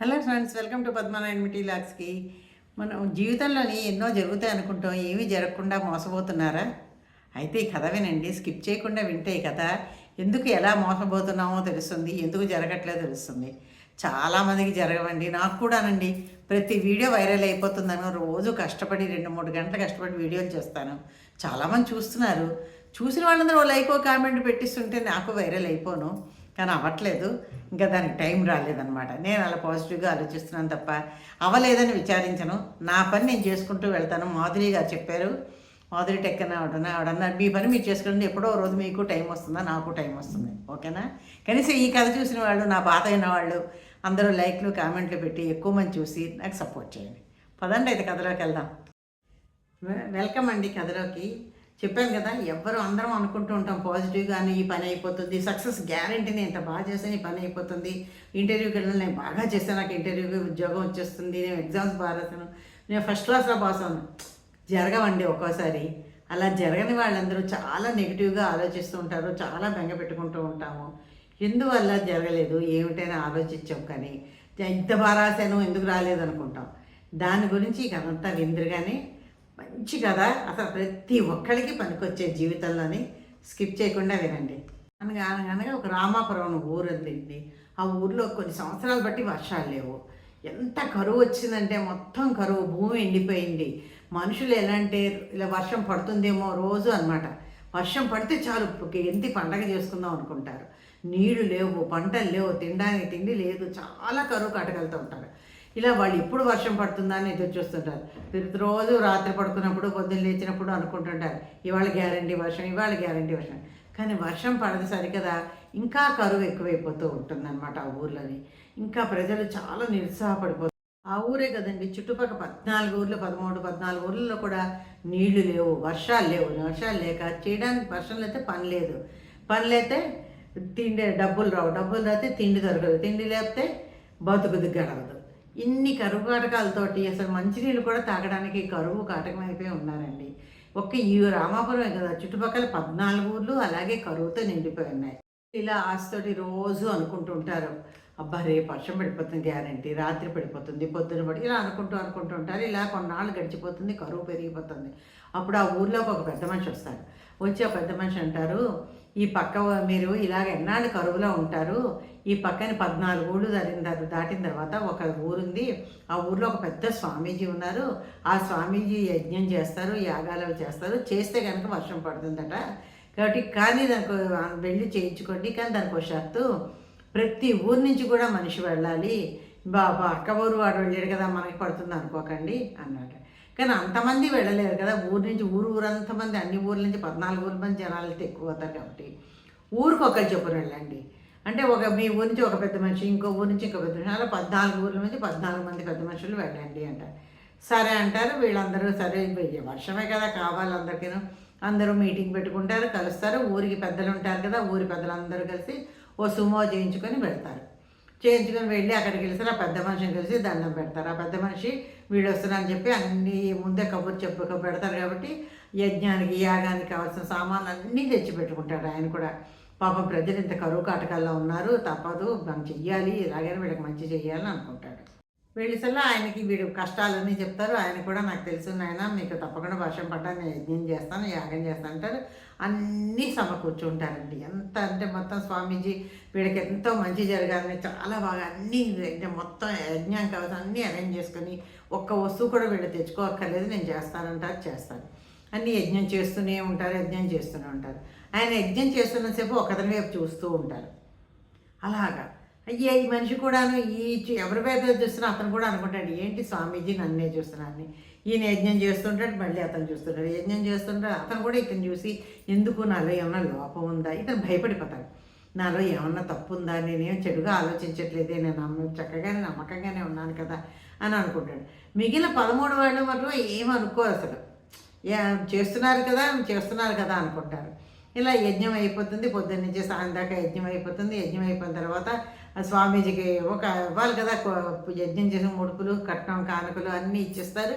Hello friends welcome to Padmanarayana Mitty లాక్స్కి మనం జీవితంలోని ఎన్నో జరుగుతాయి అనుకుంటాం ఏమీ జరగకుండా మోసపోతున్నారా? అయితే ఈ కథ వినండి స్కిప్ చేయకుండా వింటే ఈ కథ ఎందుకు ఎలా మోసపోతున్నామో తెలుస్తుంది ఎందుకు జరగట్లేదో తెలుస్తుంది. చాలామందికి జరగవండి నాకు కూడానండి. ప్రతి వీడియో వైరల్ అయిపోతుందని రోజు కష్టపడి రెండు మూడు గంటలు కష్టపడి వీడియోలు చేస్తాను. చాలామంది చూస్తున్నారు. చూసిన వాళ్ళందరూ ఓ లైక్ ఓ కామెంట్ పెట్టిస్తుంటే నాకు వైరల్ అయిపోను. కానీ అవ్వట్లేదు. ఇంకా దానికి టైం రాలేదనమాట నేను అలా పాజిటివ్గా ఆలోచిస్తున్నాను తప్ప అవ్వలేదని విచారించను. నా పని నేను చేసుకుంటూ వెళ్తాను. మాధురి గారు చెప్పారు. మాధురి టెక్కన అని ఆవిడన ఆవిడన్నారు మీ పని మీరు చేసుకుంటే ఎప్పుడో రోజు మీకు టైం వస్తుందా? నాకు టైం వస్తుంది. ఓకేనా? కనీసం ఈ కథ చూసిన వాళ్ళు నా బాధ అయిన వాళ్ళు అందరూ లైక్లు కామెంట్లు పెట్టి ఎక్కువ మంది చూసి నాకు సపోర్ట్ చేయండి. పదండి అయితే కథలోకి వెళ్దాం. వెల్కమ్ అండి కథలోకి. చెప్పాను కదా ఎవ్వరు అందరం అనుకుంటూ ఉంటాం పాజిటివ్గానే ఈ పని అయిపోతుంది సక్సెస్ గ్యారంటీ నేను ఇంత బాగా చేశాను ఈ పని అయిపోతుంది ఇంటర్వ్యూకి వెళ్ళాను నేను బాగా చేశాను నాకు ఇంటర్వ్యూకి ఉద్యోగం వచ్చేస్తుంది నేను ఎగ్జామ్స్ బాగా రాశాను నేను ఫస్ట్ క్లాస్లో పాస్ అవును జరగవండి ఒక్కోసారి. అలా జరగని వాళ్ళందరూ చాలా నెగిటివ్గా ఆలోచిస్తూ ఉంటారు చాలా బెంగ పెట్టుకుంటూ ఉంటాము. ఎందువల్ల జరగలేదు ఏమిటైనా ఆలోచించాం కానీ ఇంత బాగా రాశాను ఎందుకు రాలేదు అనుకుంటాం. దాని గురించి ఇక అంతా విందురుగానే మంచి కదా అసలు ప్రతి ఒక్కరికి పనికొచ్చే జీవితంలోని స్కిప్ చేయకుండా వినండి. అనగా అనగా ఒక రామాపురం అనే ఊరు ఉంది ఆ ఊర్లో కొన్ని సంవత్సరాలు బట్టి వర్షాలు లేవు. ఎంత కరువు వచ్చిందంటే మొత్తం కరువు భూమి ఎండిపోయింది. మనుషులు ఎలా అంటే ఇలా వర్షం పడుతుందేమో రోజు అన్నమాట. వర్షం పడితే చాలు ఎంతి పండగ చేసుకుందాం అనుకుంటారు. నీళ్ళు లేవు పంటలు లేవు తినడానికి తిండి లేదు చాలా కరువు కటగలుతూ ఉంటారు. ఇలా వాళ్ళు ఎప్పుడు వర్షం పడుతుందా అని ఎదురు చూస్తుంటారు ప్రతిరోజు రాత్రి పడుకున్నప్పుడు పొద్దున్న లేచినప్పుడు అనుకుంటుంటారు. ఇవాళ గ్యారంటీ వర్షం ఇవాళ గ్యారంటీ వర్షం. కానీ వర్షం పడదు సరికదా? ఇంకా కరువు ఎక్కువైపోతూ ఉంటుందన్నమాట ఆ ఊర్లోని. ఇంకా ప్రజలు చాలా నిరుత్సాహపడిపోతారు ఆ ఊరే కదండి. చుట్టుపక్కల పద్నాలుగు ఊర్లు పదమూడు పద్నాలుగు ఊర్లలో కూడా నీళ్ళు లేవు వర్షాలు లేవు వర్షాలు లేక చేయడానికి వర్షం లేతే పని లేదు. పని లేతే తిండి డబ్బులు రావు. డబ్బులు రాతే తిండి దొరకదు. తిండి లేకపోతే బతుకుది గడవదు ఇన్ని కరువు కాటకాలతోటి అసలు మంచినీళ్ళు కూడా తాగడానికి కరువు కాటకం అయిపోయి ఉన్నారండి. ఒక్క ఈ రామాపురమే కదా చుట్టుపక్కల పద్నాలుగు ఊర్లు అలాగే కరువుతో నిండిపోయి ఉన్నాయి. ఇలా ఆశతోటి రోజు అనుకుంటూ ఉంటారు. అబ్బా రేపు వర్షం పడిపోతుంది గ్యారంటీ. రాత్రి పడిపోతుంది పొద్దున పడి ఇలా అనుకుంటూ అనుకుంటూ ఉంటారు. ఇలా కొన్నాళ్ళు గడిచిపోతుంది కరువు పెరిగిపోతుంది. అప్పుడు ఆ ఊర్లోకి ఒక పెద్ద మనిషి వస్తారు వచ్చి ఆ పెద్ద మనిషి అంటారు ఈ పక్క మీరు ఇలాగ ఎన్నాళ్ళు కరువులో ఉంటారు? ఈ పక్కన పద్నాలుగు ఊళ్ళు దాటిన దాటిన తర్వాత ఒక ఊరుంది. ఆ ఊర్లో ఒక పెద్ద స్వామీజీ ఉన్నారు. ఆ స్వామీజీ యజ్ఞం చేస్తారు యాగాలు చేస్తారు. చేస్తే కనుక వర్షం పడుతుందట. కాబట్టి కానీ దానికి వెళ్ళి చేయించుకోండి. కానీ దానికి ఒక షర్తు. ప్రతి ఊరు నుంచి కూడా మనిషి వెళ్ళాలి. బాబా అక్క ఊరు వాడు వెళ్ళాడు కదా మనకి పడుతుంది అనుకోకండి అన్నాడు. కానీ అంతమంది వెళ్ళలేరు కదా. ఊరు నుంచి ఊరు ఊరంతమంది అన్ని ఊర్ల నుంచి పద్నాలుగు ఊర్ల మంది జనాలతో ఎక్కువ అవుతారు కాబట్టి. ఊరికి ఒకరు చొప్పున వెళ్ళండి. అంటే ఒక మీ ఊరి నుంచి ఒక పెద్ద మనిషి ఇంకో ఊరి నుంచి ఇంకో పెద్ద మనిషి అలా పద్నాలుగు ఊర్ల నుంచి పద్నాలుగు మంది పెద్ద మనుషులు వెళ్ళండి అంటారు సరే అంటారు వీళ్ళందరూ సరే వర్షమే కదా కావాలి అందరికీను. అందరూ మీటింగ్ పెట్టుకుంటారు కలుస్తారు. ఊరికి పెద్దలు ఉంటారు కదా ఊరి పెద్దలందరూ కలిసి ఓ సుమో చేయించుకొని పెడతారు చేయించుకొని వెళ్ళి అక్కడికి వెళ్తారు. ఆ పెద్ద మనిషిని కలిసి దండం పెడతారు. ఆ పెద్ద మనిషి వీడు వస్తున్నారని చెప్పి అన్ని ముందే కబుర్ చెప్పు పెడతారు కాబట్టి యజ్ఞానికి యాగానికి కావాల్సిన సామాన్లు అన్నీ తెచ్చి పెట్టుకుంటాడు ఆయన కూడా. పాపం ప్రజలు ఇంత కరువు కాటకాల్లో ఉన్నారు. తప్పదు. మనం చెయ్యాలి. ఇలాగైనా వీళ్ళకి మంచి చెయ్యాలని అనుకుంటాడు. వెళ్ళిసల్లా ఆయనకి వీడు కష్టాలన్నీ చెప్తారు. ఆయన కూడా నాకు తెలుసు నాయన మీకు తప్పకుండా వర్షం పడ్డా నేను యజ్ఞం చేస్తాను యాగం చేస్తాను అంటారు. అన్నీ సమకూర్చుంటారండి ఎంత అంటే మొత్తం స్వామీజీ వీడికి ఎంతో మంచి జరగాలని చాలా బాగా అన్నీ అంటే మొత్తం యజ్ఞం కావచ్చు అన్నీ అరేంజ్ చేసుకొని ఒక్క వస్తువు కూడా వీళ్ళు తెచ్చుకోక్కర్లేదు నేను చేస్తానంటారు చేస్తాను అన్నీ యజ్ఞం చేస్తూనే ఉంటారు యజ్ఞం చేస్తూనే ఉంటారు. ఆయన యజ్ఞం చేస్తున్నసేపు ఒకరిని వైపు చూస్తూ ఉంటారు. అలాగా. అయ్యే ఈ మనిషి కూడాను ఈ ఎవరి పేద చూస్తున్నా అతను కూడా అనుకుంటాడు ఏంటి స్వామీజీ నన్నే చూస్తున్నాను ఈయన యజ్ఞం చేస్తుంటాడు మళ్ళీ అతను చూస్తుంటాడు. యజ్ఞం చేస్తుంటాడు అతను కూడా ఇతను చూసి ఎందుకు నాలో ఏమైనా లోపం ఉందా? ఇతను భయపడిపోతాడు. నాలో ఏమన్నా తప్పు ఉందా నేనేం చెడుగా ఆలోచించట్లేదే నేను నమ్మ చక్కగానే నమ్మకంగానే ఉన్నాను కదా అని అనుకుంటాడు. మిగిలిన పదమూడు వాళ్ళు మాత్రం ఏమనుకో అసలు. యా చేస్తున్నారు కదా చేస్తున్నారు కదా అనుకుంటారు. ఇలా యజ్ఞం అయిపోతుంది పొద్దున్న నుంచి సాయం దాకా యజ్ఞం అయిపోతుంది. యజ్ఞం అయిపోయిన తర్వాత స్వామీజీకి ఒక ఇవ్వాలి కదా యజ్ఞం చేసిన ముడుపులు కట్నం కానుకలు అన్నీ ఇచ్చేస్తారు.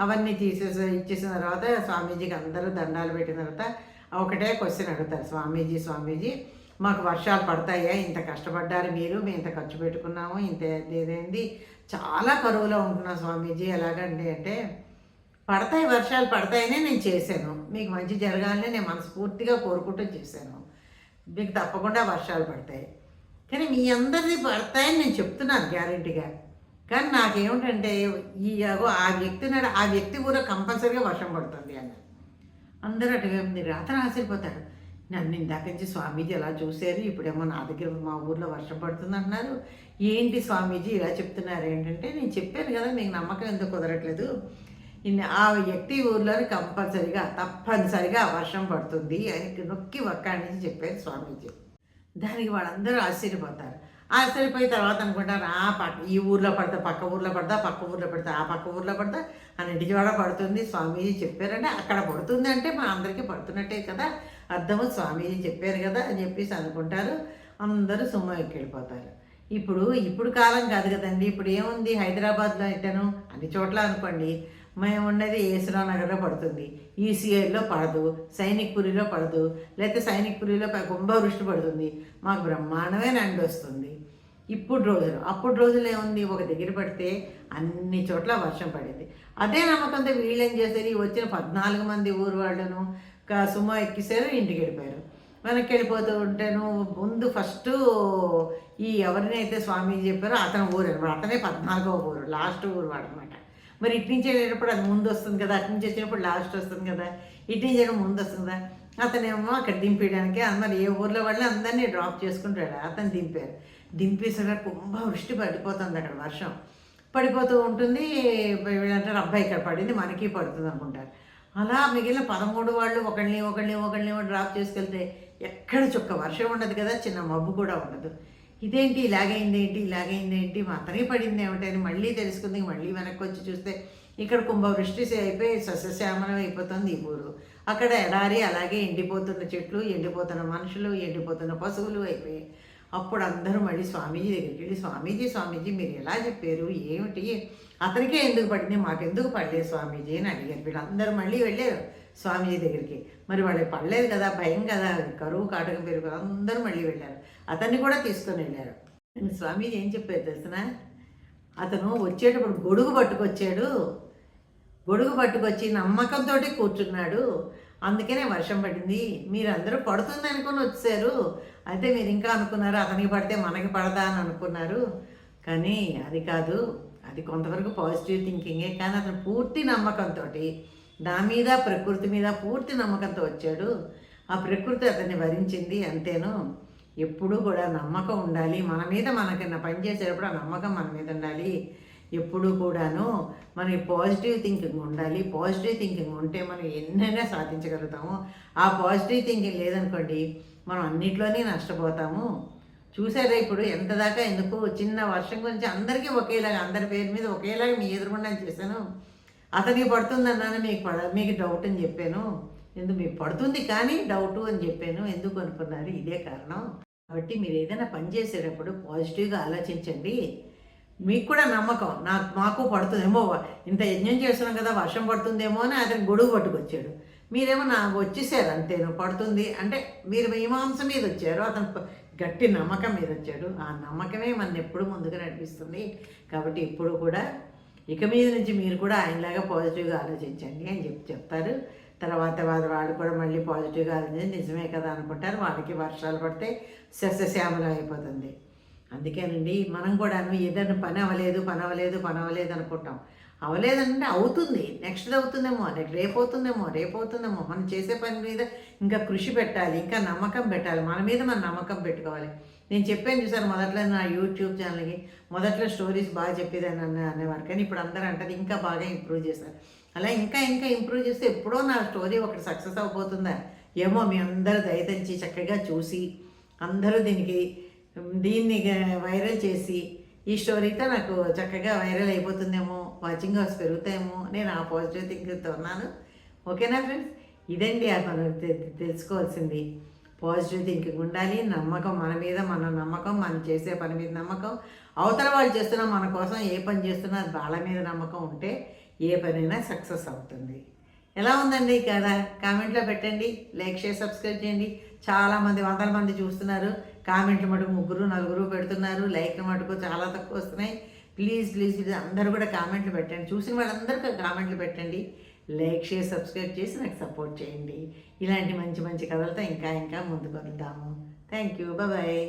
అవన్నీ తీసేసి ఇచ్చేసిన తర్వాత స్వామీజీకి అందరూ దండాలు పెట్టిన తర్వాత ఒకటే క్వశ్చన్ అడుగుతారు. స్వామీజీ స్వామీజీ మాకు వర్షాలు పడతాయా? ఇంత కష్టపడ్డారు మీరు మేము ఇంత ఖర్చు పెట్టుకున్నాము ఇంత ఇదేంది? చాలా కరువులో ఉంటున్నాం స్వామీజీ. ఎలాగండి అంటే పడతాయి వర్షాలు పడతాయనే నేను చేశాను. మీకు మంచి జరగాలని నేను మనస్ఫూర్తిగా కోరుకుంటూ చేశాను. మీకు తప్పకుండా వర్షాలు పడతాయి. కానీ మీ అందరిది పడతాయని నేను చెప్తున్నాను గ్యారంటీగా. కానీ నాకేమిటంటే ఈ అగో ఆ వ్యక్తి నాడు ఆ వ్యక్తి కూడా కంపల్సరీగా వర్షం పడుతుంది అన్న అందరూ అటు మీరు రాత్రి ఆశ్చర్యపోతారు. నన్ను ఇందాక నుంచి స్వామీజీ ఎలా చూశారు? ఇప్పుడేమో నా దగ్గర మా ఊర్లో వర్షం పడుతుంది అంటున్నారు. ఏంటి స్వామీజీ ఇలా చెప్తున్నారు? ఏంటంటే నేను చెప్పాను కదా మీకు నమ్మకం ఎందుకు కుదరట్లేదు? ఆ వ్యక్తి ఊర్లో కంపల్సరిగా తప్పనిసరిగా వర్షం పడుతుంది అని నొక్కి ఒక్కడి నుంచి చెప్పారు స్వామీజీ. దానికి వాళ్ళందరూ ఆశ్చర్యపోతారు. ఆశ్చర్యపోయిన తర్వాత అనుకుంటారు ఆ పక్క ఈ ఊర్లో పడతా పక్క ఊర్లో పడతా పక్క ఊర్లో పడతా ఆ పక్క ఊర్లో పడతా అన్నిటికీ చోట పడుతుంది స్వామీజీ చెప్పారంటే అక్కడ పడుతుంది అంటే మా అందరికీ పడుతున్నట్టే కదా అర్థము స్వామీజీ చెప్పారు కదా అని చెప్పేసి అనుకుంటారు అందరూ సుమ్మ ఎక్కిపోతారు ఇప్పుడు ఇప్పుడు కాలం కాదు కదండి ఇప్పుడు ఏముంది హైదరాబాద్లో అయితేను అన్ని చోట్ల అనుకోండి మేము ఉన్నది ఏసురావు నగర్లో పడుతుంది ఈసీఐలో పడదు. సైనిక్పురిలో పడదు లేకపోతే సైనిక్పురిలో కుంభవృష్టి పడుతుంది. మాకు బ్రహ్మాండమే నండి వస్తుంది. ఇప్పుడు రోజులు అప్పుడు రోజులు ఏముంది? ఒక దగ్గర పడితే అన్ని చోట్ల వర్షం పడింది. అదే నమ్మకంతో వీళ్ళు ఏం చేశారు? ఈ వచ్చిన పద్నాలుగు మంది ఊరు వాళ్ళను కా- సుమో ఎక్కిసారు ఇంటికి వెళ్ళిపోయారు. వెనక్కి వెళ్ళిపోతూ ఉంటేను ముందు ఫస్ట్ ఈ ఎవరినైతే స్వామీజీ చెప్పారో అతను ఊరు అనమాట అతనే పద్నాలుగో ఊరు లాస్ట్ ఊరు వాడనమాట. మరి ఇటు నుంచి వెళ్ళేటప్పుడు అది ముందు వస్తుంది కదా అటు నుంచి వచ్చినప్పుడు లాస్ట్ వస్తుంది కదా ఇటు నుంచి ముందు వస్తుంది? కదా అతనేమో అక్కడ దింపేయడానికి అందరు ఏ ఊర్లో వాళ్ళు అందరినీ డ్రాప్ చేసుకుంటాడు. అతను దింపారు. దింపేసిన కుంభ వృష్టి పడిపోతుంది అక్కడ వర్షం. పడిపోతూ ఉంటుంది వీళ్ళంటారు అబ్బాయి ఇక్కడ పడింది మనకి పడుతుంది అనుకుంటారు. అలా మిగిలిన పదమూడు వాళ్ళు ఒకళ్ళని ఒకళ్ళని ఒకళ్ళని డ్రాప్ చేసుకెళ్తే ఎక్కడ చుక్క? వర్షం ఉండదు కదా చిన్న మబ్బు కూడా ఉండదు. ఇదేంటి ఇలాగైంది ఏంటి ఇలాగైంది ఏంటి మాత్రమే పడింది ఏమిటని మళ్ళీ తెలుసుకుంది మళ్ళీ వెనక్కి వచ్చి చూస్తే ఇక్కడ కుంభవృష్టి అయిపోయి సస్యశ్యామలం అయిపోతుంది ఈ ఊరు. అక్కడ ఎడారి అలాగే ఎండిపోతున్న చెట్లు ఎండిపోతున్న మనుషులు ఎండిపోతున్న పశువులు అయిపోయాయి. అప్పుడు అందరూ మళ్ళీ స్వామీజీ దగ్గరికి వెళ్ళి స్వామీజీ స్వామీజీ మీరు ఎలా చెప్పారు? ఏమిటి? అతనికే ఎందుకు పడింది? మాకెందుకు పడలేదు స్వామీజీ? అని అడిగారు. వీళ్ళందరూ మళ్ళీ వెళ్ళారు స్వామీజీ దగ్గరికి. మరి వాళ్ళకి పడలేదు కదా భయం కదా కరువు కాటకం పెరుగు అందరూ మళ్ళీ వెళ్ళారు. అతన్ని కూడా తీసుకొని వెళ్ళారు. స్వామీజీ ఏం చెప్పారు తెలిసిన? అతను వచ్చేటప్పుడు గొడుగు పట్టుకొచ్చాడు. గొడుగు పట్టుకొచ్చి నమ్మకంతో కూర్చున్నాడు. అందుకనే వర్షం పడింది. మీరందరూ పడుతుంది అనుకొని వచ్చారు. అయితే మీరు ఇంకా అనుకున్నారు? అతనికి పడితే మనకి పడదా అని అనుకున్నారు. కానీ అది కాదు. అది కొంతవరకు పాజిటివ్ థింకింగే కానీ అతను పూర్తి నమ్మకంతో దాని మీద ప్రకృతి మీద పూర్తి నమ్మకంతో వచ్చాడు. ఆ ప్రకృతి అతన్ని వరించింది అంతేను. ఎప్పుడూ కూడా నమ్మకం ఉండాలి. మన మీద మనకి పని చేసేటప్పుడు ఆ నమ్మకం మన మీద ఉండాలి. ఎప్పుడూ కూడాను మనకి పాజిటివ్ థింకింగ్ ఉండాలి. పాజిటివ్ థింకింగ్ ఉంటే మనం ఎన్నైనా సాధించగలుగుతాము. ఆ పాజిటివ్ థింకింగ్ లేదనుకోండి మనం అన్నిట్లోనే నష్టపోతాము. చూసారా ఇప్పుడు ఎంత దాకా ఎందుకు చిన్న వర్షం గురించి అందరికీ ఒకేలాగా అందరి పేరు మీద ఒకేలాగా మీ ఎదురుకుండా చేశాను. అతనికి పడుతుంది అన్నాను మీకు పడ మీకు డౌట్ అని చెప్పాను. ఎందుకు మీకు పడుతుంది కానీ డౌట్ అని చెప్పాను. ఎందుకు అనుకున్నారు? ఇదే కారణం. కాబట్టి మీరు ఏదైనా పని చేసేటప్పుడు పాజిటివ్గా ఆలోచించండి. మీకు కూడా నమ్మకం. నాకు మాకు పడుతుందేమో ఇంత యజ్ఞం చేస్తున్నాం కదా వర్షం పడుతుందేమో అని అతను గొడుగు పట్టుకొచ్చాడు. మీరేమో నాకు వచ్చేసారు అంతేను పడుతుంది. అంటే మీరు మీమాంస మీద వచ్చారు అతను గట్టి నమ్మకం మీద వచ్చాడు. ఆ నమ్మకమే మన ఎప్పుడు ముందుకు నడిపిస్తుంది. కాబట్టి ఇప్పుడు కూడా ఇక మీద నుంచి మీరు కూడా ఆయనలాగా పాజిటివ్గా ఆలోచించండి అని చెప్పి చెప్తారు. తర్వాత వాళ్ళు వాడు కూడా మళ్ళీ పాజిటివ్గా ఆలోచించి నిజమే కదా అనుకుంటారు. వాళ్ళకి వర్షాలు పడితే సస్యశ్యామలం అయిపోతుంది. అందుకేనండి మనం కూడాను ఏదైనా పని అవ్వలేదు పని అవ్వలేదు పని అవ్వలేదు అనుకుంటాం. అవ్వలేదంటే అవుతుంది. నెక్స్ట్ అవుతుందేమో నెక్స్ట్ రేపు అవుతుందేమో రేపు అవుతుందేమో. మనం చేసే పని మీద ఇంకా కృషి పెట్టాలి ఇంకా నమ్మకం పెట్టాలి. మన మీద మన నమ్మకం పెట్టుకోవాలి. నేను చెప్పాను చూసాను మొదట్లో నా యూట్యూబ్ ఛానల్కి మొదట్లో స్టోరీస్ బాగా చెప్పేదాన్ని అన్న అనేవారు. కానీ ఇప్పుడు అందరూ అంటారు ఇంకా బాగా ఇంప్రూవ్ చేశారు. అలా ఇంకా ఇంకా ఇంప్రూవ్ చేస్తే ఎప్పుడో నా స్టోరీ ఒకటి సక్సెస్ అయిపోతుందా ఏమో మీ అందరూ దయతలిచి చక్కగా చూసి అందరూ దీనికి దీన్ని వైరల్ చేసి ఈ స్టోరీతో నాకు చక్కగా వైరల్ అయిపోతుందేమో వాచింగ్ అవర్స్ పెరుగుతాయేమో నేను ఆ పాజిటివ్ థింకింగ్తో ఉన్నాను. ఓకేనా ఫ్రెండ్స్ ఇదండి ఆ మనం తె- తెలుసుకోవాల్సింది. పాజిటివ్ థింకింగ్ ఉండాలి నమ్మకం మన మీద మన నమ్మకం మనం చేసే పని మీద నమ్మకం. అవతల వాళ్ళు చేస్తున్న మన కోసం ఏ పని చేస్తున్నా బాల వాళ్ళ మీద నమ్మకం ఉంటే ఏ పనైనా సక్సెస్ అవుతుంది. ఎలా ఉందండి కదా కామెంట్లో పెట్టండి లైక్ షేర్ సబ్స్క్రైబ్ చేయండి. చాలామంది వందల మంది చూస్తున్నారు. కామెంట్లు మటుకు ముగ్గురు నలుగురు పెడుతున్నారు. లైక్లు మటుకు చాలా తక్కువ వస్తున్నాయి. ప్లీజ్ ప్లీజ్ ప్లీజ్ అందరూ కూడా కామెంట్లు పెట్టండి. చూసిన వాళ్ళందరికీ కామెంట్లు పెట్టండి. లైక్ షేర్ సబ్స్క్రైబ్ చేసి నాకు సపోర్ట్ చేయండి. ఇలాంటి మంచి మంచి కథలతో ఇంకా ఇంకా ముందుకు వెళ్తాము థ్యాంక్ యూ. బాయ్.